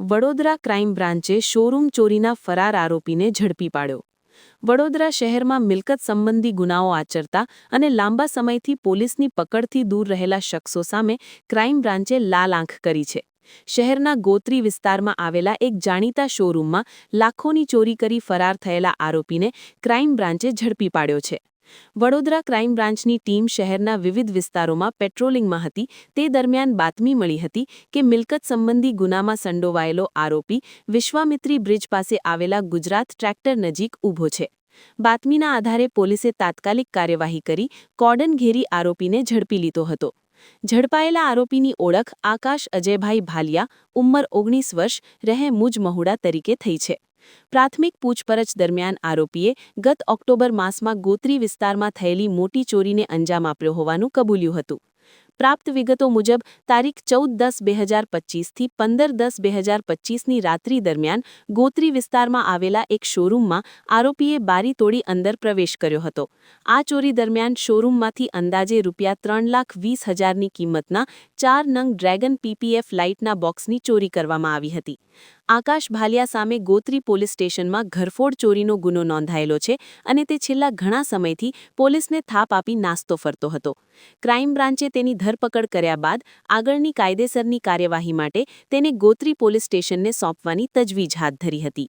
Vadodara crime બ્રાન્ચે showroom ચોરીના ફરાર આરોપીને ઝડપી પાડ્યો. વડોદરા શહેરમાં મિલકત સંબંધી ગુનાઓ આચરતા અને લાંબા સમયથી પોલીસની પકડથી દૂર રહેલા શખ્સો સામે ક્રાઇમ બ્રાન્ચે લાલ આંખ કરી છે. શહેરના ગોત્રી વિસ્તારમાં આવેલા એક જાણીતા શોરૂમમાં લાખોની ચોરી કરી ફરાર થયેલા આરોપીને ક્રાઇમ બ્રાન્ચે ઝડપી પાડ્યો છે. વડોદરા ક્રાઇમ બ્રાન્ચની ટીમ શહેરના વિવિધ વિસ્તારોમાં પેટ્રોલિંગમાં હતી. તે દરમિયાન બાતમી મળી હતી કે મિલકત સંબંધી ગુનામાં સંડોવાયેલો આરોપી વિશ્વામિત્રી બ્રિજ પાસે આવેલા ગુજરાત ટ્રેક્ટર નજીક ઊભો છે. બાતમીના આધારે પોલીસે તાત્કાલિક કાર્યવાહી કરી કોર્ડન ઘેરી આરોપીને ઝડપી લીધો હતો. ઝડપાયેલા આરોપીની ઓળખ આકાશ અજયભાઈ ભાલિયા, ઉંમર ઓગણીસ વર્ષ રહે મુજ મહુડા તરીકે થઈ છે. પ્રાથમિક પૂછપરછ દરમિયાન આરોપીએ ગત ઓક્ટોબર માસમાં ગોત્રી વિસ્તારમાં થયેલી મોટી ચોરીને અંજામ આપ્યો હોવાનું કબૂલ્યું હતું. પ્રાપ્ત વિગતો મુજબ, તારીખ ચૌદ દસ બે હજાર પચીસથી પંદર દસ બે હજાર પચીસની રાત્રિ દરમિયાન ગોત્રી વિસ્તારમાં આવેલા એક શોરૂમમાં આરોપીએ બારી તોડી અંદર પ્રવેશ કર્યો હતો. આ ચોરી દરમિયાન શોરૂમમાંથી અંદાજે રૂપિયા ત્રણ લાખ વીસ હજારની કિંમતના ચાર નંગ ડ્રેગન પીપીએફ લાઇટના બોક્સની ચોરી કરવામાં આવી હતી. આકાશ ભાલિયા સામે ગોત્રી પોલીસ સ્ટેશનમાં ઘરફોડ ચોરીનો ગુનો નોંધાયેલો છે અને તે છેલ્લા ઘણા સમયથી પોલીસને થાપ આપી નાસ્તો ફરતો હતો. ક્રાઇમ બ્રાન્ચે તેની ધરપકડ કર્યા બાદ આગળની કાયદેસરની કાર્યવાહી માટે તેને ગોત્રી પોલીસ સ્ટેશનને સોંપવાની તજવીજ હાથ ધરી હતી.